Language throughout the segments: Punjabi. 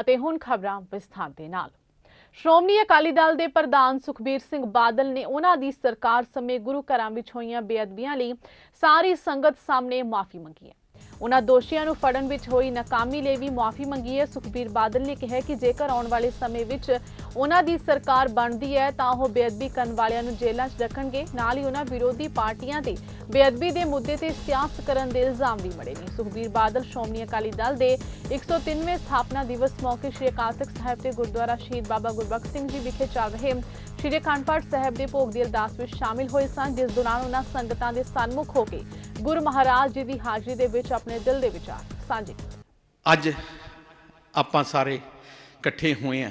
ਅਤੇ ਹੁਣ ਖਬਰਾਂ ਵਿਸਥਾਰ ਦੇ ਨਾਲ। ਸ਼੍ਰੋਮਣੀ ਅਕਾਲੀ ਦਲ ਦੇ ਪ੍ਰਧਾਨ ਸੁਖਬੀਰ ਸਿੰਘ ਬਾਦਲ ਨੇ ਉਹਨਾਂ ਦੀ ਸਰਕਾਰ ਸਮੇਂ ਗੁਰੂ ਘਰਾਂ ਵਿੱਚ ਹੋਈਆਂ ਬੇਅਦਬੀਆਂ ਲਈ ਸਾਰੀ ਸੰਗਤ ਸਾਹਮਣੇ ਮਾਫੀ ਮੰਗੀ ਹੈ। ਉਹਨਾਂ ਦੋਸ਼ੀਆਂ ਨੂੰ ਫੜਨ ਵਿੱਚ ਹੋਈ ਨਾਕਾਮੀ ਲਈ ਵੀ ਮਾਫੀ ਮੰਗੀ ਹੈ। ਸੁਖਬੀਰ ਬਾਦਲ ਨੇ ਕਿਹਾ ਕਿ ਜੇਕਰ ਆਉਣ ਵਾਲੇ ਸਮੇਂ ਵਿੱਚ ਉਹਨਾਂ ਦੀ ਸਰਕਾਰ ਬਣਦੀ ਹੈ ਤਾਂ ਉਹ ਬੇਅਦਬੀ ਕਰਨ ਵਾਲਿਆਂ ਨੂੰ ਜੇਲ੍ਹਾਂ 'ਚ ਰੱਖਣਗੇ। ਨਾਲ ਹੀ ਉਹਨਾਂ ਵਿਰੋਧੀ ਪਾਰਟੀਆਂ ਤੇ ਬੇਅਦਬੀ ਦੇ ਮੁੱਦੇ ਤੇ ਸਿਆਸਤ ਕਰਨ ਦੇ ਇਲਜ਼ਾਮ ਵੀ ਮੜੇ ਨੇ। ਸੁਖਬੀਰ ਬਾਦਲ, ਸ਼੍ਰੋਮਣੀ ਅਕਾਲੀ ਦਲ ਦੇ 103ਵੇਂ ਸਥਾਪਨਾ ਦਿਵਸ ਮੌਕੇ ਸ਼੍ਰੀ ਅਕਾਲ ਤਖਤ ਸਾਹਿਬ ਦੇ ਗੁਰਦੁਆਰਾ ਸ਼ਹੀਦ ਬਾਬਾ ਗੁਰਬਖਸ਼ ਸਿੰਘ ਜੀ ਵਿਖੇ ਚੱਲ ਰਹੇ ਸ਼੍ਰੀ ਅਖੰਡ ਸਾਹਿਬ ਦੇ ਭੋਗ ਦੀ ਅਰਦਾਸ ਵਿੱਚ ਸ਼ਾਮਿਲ ਹੋਏ ਸਨ, ਜਿਸ ਦੌਰਾਨ ਉਹਨਾਂ ਸੰਗਤਾਂ ਦੇ ਸਨਮੁਖ ਹੋ ਕੇ ਗੁਰੂ ਮਹਾਰਾਜ ਜੀ ਦੀ ਹਾਜ਼ਰੀ ਦੇ ਵਿੱਚ ਆਪਣੇ ਦਿਲ ਦੇ ਵਿਚਾਰ ਸਾਂਝੇ ਅੱਜ ਆਪਾਂ ਸਾਰੇ ਇਕੱਠੇ ਹੋਏ ਆ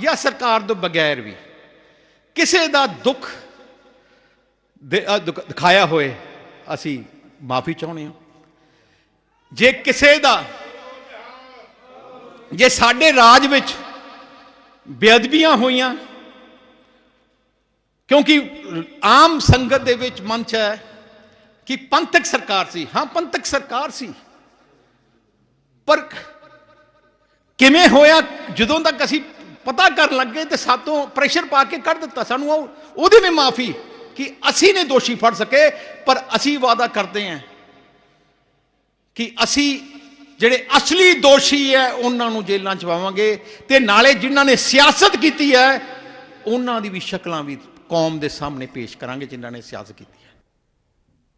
ਜਾਂ ਸਰਕਾਰ ਤੋਂ ਬਗੈਰ ਵੀ ਕਿਸੇ ਦਾ ਦੁੱਖ ਦਿਖਾਇਆ ਹੋਏ, ਅਸੀਂ ਮਾਫੀ ਚਾਹੁੰਦੇ ਹਾਂ। ਜੇ ਕਿਸੇ ਦਾ, ਜੇ ਸਾਡੇ ਰਾਜ ਵਿੱਚ ਬੇਅਦਬੀਆਂ ਹੋਈਆਂ, ਕਿਉਂਕਿ ਆਮ ਸੰਗਤ ਦੇ ਵਿੱਚ ਮਨ ਚ ਹੈ ਕਿ ਪੰਥਕ ਸਰਕਾਰ ਸੀ। ਹਾਂ, ਪੰਥਕ ਸਰਕਾਰ ਸੀ। ਪਰ ਕਿਵੇਂ ਹੋਇਆ, ਜਦੋਂ ਤੱਕ ਅਸੀਂ ਪਤਾ ਕਰਨ ਲੱਗੇ ਤੇ ਸਾਤੋਂ ਪ੍ਰੈਸ਼ਰ ਪਾ ਕੇ ਕੱਢ ਦਿੱਤਾ ਸਾਨੂੰ। ਉਹ ਉਹਦੀ ਵੀ ਮਾਫੀ ਕਿ ਅਸੀਂ ਨੇ ਦੋਸ਼ੀ ਫੜ ਸਕੇ, ਪਰ ਅਸੀਂ ਵਾਅਦਾ ਕਰਦੇ ਹਾਂ ਕਿ ਅਸੀਂ ਜਿਹੜੇ ਅਸਲੀ ਦੋਸ਼ੀ ਹੈ, ਉਹਨਾਂ ਨੂੰ ਜੇਲ੍ਹਾਂ ਚ ਪਾਵਾਂਗੇ ਤੇ ਨਾਲੇ ਜਿਨ੍ਹਾਂ ਨੇ ਸਿਆਸਤ ਕੀਤੀ ਹੈ, ਉਹਨਾਂ ਦੀ ਵੀ ਸ਼ਕਲਾਂ ਵੀ ਕੌਮ ਦੇ ਸਾਹਮਣੇ ਪੇਸ਼ ਕਰਾਂਗੇ, ਜਿਨ੍ਹਾਂ ਨੇ ਸਿਆਸਤ ਕੀਤੀ ਹੈ।